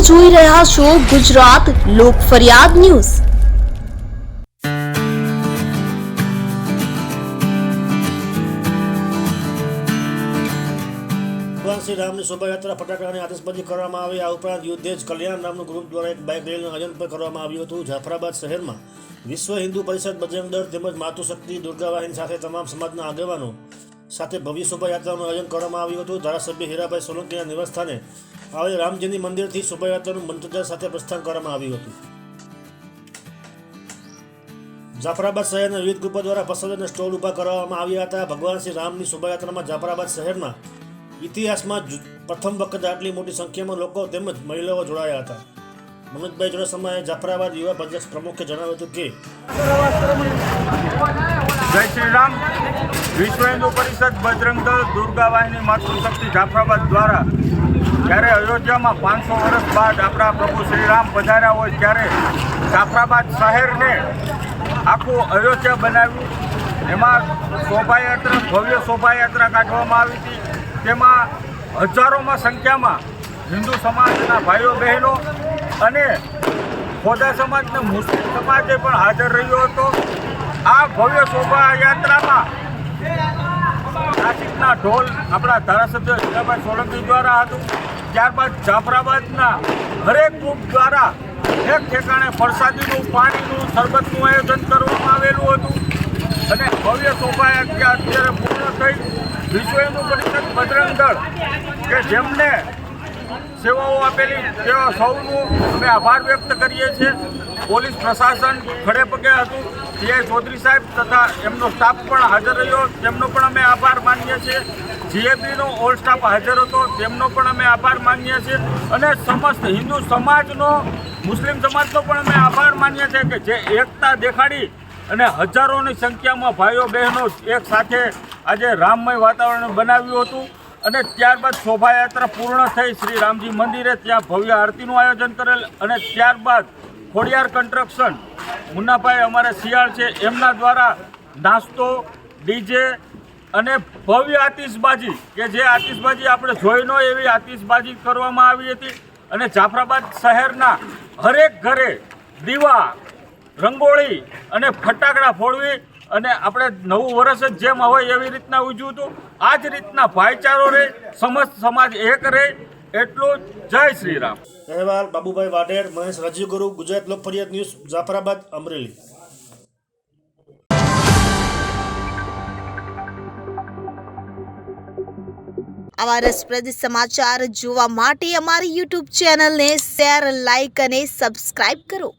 જોઈ રહ્યા છો ગુજરાત લોક ફરિયાદ ન્યૂઝ ભગવાન શ્રી રામની શોભાયાત્રા ફટાકડાની આતશબાજી કરવામાં આવી. આ ઉપરાંત યુદ્ધેજ કલ્યાણ નામનું ગ્રુપ દ્વારા એક બાઇક રેલીનું આયોજન પણ કરવામાં આવ્યું હતું. જાફરાબાદ શહેરમાં વિશ્વ હિન્દુ પરિષદ બજરંગ દળ તેમજ માતૃશક્તિ દુર્ગા વાહિની સાથે તમામ સમાજના આગેવાનો સાથે ભવ્ય શોભાયાત્રાનું આયોજન કરવામાં આવ્યું હતું. ધારાસભ્ય હીરાભાઈ સોલંકીના નિવાસસ્થાને આવેલ રામજીની મંદિરથી શોભાયાત્રાનું મંત્રોચ્ચાર સાથે પ્રસ્થાન કરવામાં આવ્યું હતું. જાફરાબાદ શહેરના વિવિધ ગ્રુપો દ્વારા પસંદ અને સ્ટોલ ઊભા કરવામાં આવ્યા હતા. ભગવાન શ્રી રામની શોભાયાત્રામાં જાફરાબાદ શહેરના ઇતિહાસમાં પ્રથમ વખત આટલી મોટી સંખ્યામાં લોકો તેમજ મહિલાઓ જોડાયા હતા. મનોજભાઈ જોડાસમાએ જાફરાબાદ યુવા પંચાયત પ્રમુખે જણાવ્યું હતું કે, જય શ્રી રામ. વિશ્વ હિન્દુ પરિષદ બજરંગ દળ દુર્ગા માતૃશક્તિ જાફરાબાદ દ્વારા જ્યારે અયોધ્યામાં પાંચસો વર્ષ બાદ આપણા પ્રભુ શ્રી રામ પધાર્યા હોય ત્યારે જાફરાબાદ શહેરને આખું અયોધ્યા બનાવ્યું. એમાં શોભાયાત્રા, ભવ્ય શોભાયાત્રા કાઢવામાં આવી હતી. તેમાં હજારોમાં સંખ્યામાં હિન્દુ સમાજના ભાઈઓ બહેનો અને ખોદા સમાજના મુસ્લિમ સમાજે પણ હાજર રહ્યો હતો. આ ભવ્ય શોભાયાત્રામાં નાસિકના ઢોલ આપણા ધારાસભ્ય હીરાભાઈ સોલંકી દ્વારા હતું. ત્યારબાદ જાફરાબાદના હરેક ગ્રુપ દ્વારા એક ઠેકાણે પ્રસાદીનું પાણીનું, શરબતનું આયોજન કરવામાં આવેલું હતું. અને ભવ્ય શોભાયાત્રા અત્યારે પૂર્ણ થઈ વિશ્વ હિન્દુ પરિષદ બજરંગ દળ કે જેમને સેવાઓ આપેલી તેવા સૌનું અમે આભાર વ્યક્ત કરીએ છીએ. પોલીસ પ્રશાસન ખડે પગે હતું. સીઆઈ ચૌધરી સાહેબ તથા એમનો સ્ટાફ પણ હાજર રહ્યો, તેમનો પણ અમે આભાર માનીએ છીએ. જીએબીનો ઓલ સ્ટાફ હાજર હતો, તેમનો પણ અમે આભાર માનીએ છીએ. અને સમસ્ત હિન્દુ સમાજનો, મુસ્લિમ સમાજનો પણ અમે આભાર માનીએ છીએ કે જે એકતા દેખાડી અને હજારોની સંખ્યામાં ભાઈઓ બહેનો એક સાથે આજે રામમય વાતાવરણ બનાવ્યું હતું. અને ત્યારબાદ શોભાયાત્રા પૂર્ણ થઈ, શ્રી રામજી મંદિરે ત્યાં ભવ્ય આરતીનું આયોજન કરેલ અને ત્યારબાદ ખોડિયાર કન્સ્ટ્રક્શન. મુન્નાભાઈ અમારે શિયાળ છે, એમના દ્વારા નાસ્તો, ડીજે અને ભવ્ય આતિશબાજી, કે જે આતિશબાજી આપણે જોઈ ન એવી આતિશબાજી કરવામાં આવી હતી. અને જાફરાબાદ શહેરના હરેક ઘરે દીવા, રંગોળી અને ફટાકડા ફોડવી અને આપણે નવું વર્ષ જ જેમ હોય એવી રીતના ઉજવું હતું. આ જ રીતના ભાઈચારો રહે, સમસ્ત સમાજ એક રહે. એટલું જય શ્રી રામ અહેવાલ બાબુભાઈ વાઢેર મહેશ રાજીવગુરુ ગુજરાત લોક ફરિયાદ ન્યૂઝ જાફરાબાદ અમરેલી. આવા રસપ્રદ સમાચાર જોવા માટે અમારી યુટ્યુબ ચેનલને શેર લાઇક અને સબસ્ક્રાઇબ કરો.